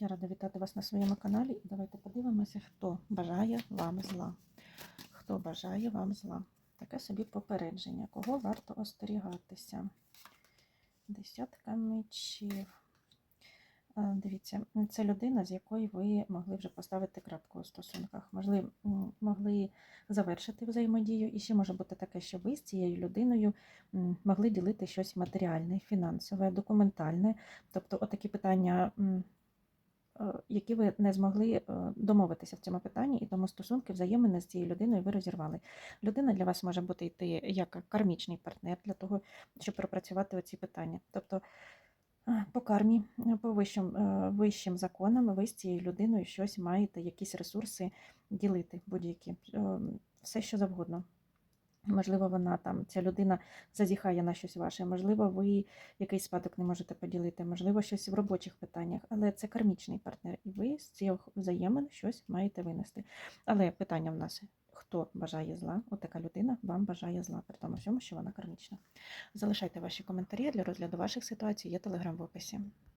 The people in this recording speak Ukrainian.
Я рада вітати вас на своєму каналі. Давайте подивимося, хто бажає вам зла. Хто бажає вам зла. Таке собі попередження, кого варто остерігатися. Десятка мечів. Дивіться, це людина, з якою ви могли вже поставити крапку у стосунках. Могли, могли завершити взаємодію. І ще може бути таке, що ви з цією людиною могли ділити щось матеріальне, фінансове, документальне. Тобто, отакі питання, які ви не змогли е, домовитися в цьому питанні, і тому стосунки взаємини з цією людиною ви розірвали. Людина для вас може бути йти як кармічний партнер для того, щоб пропрацювати оці питання. Тобто е, по кармі, е, по вищим, е, вищим законам ви з цією людиною щось маєте, якісь ресурси ділити будь-які, е, все що завгодно. Можливо, вона там, ця людина зазіхає на щось ваше, можливо, ви якийсь спадок не можете поділити, можливо, щось в робочих питаннях, але це кармічний партнер, і ви з цих взаємин щось маєте винести. Але питання в нас: хто бажає зла? Отака людина вам бажає зла, при тому всьому, що вона кармічна. Залишайте ваші коментарі для розгляду ваших ситуацій, є телеграм в описі.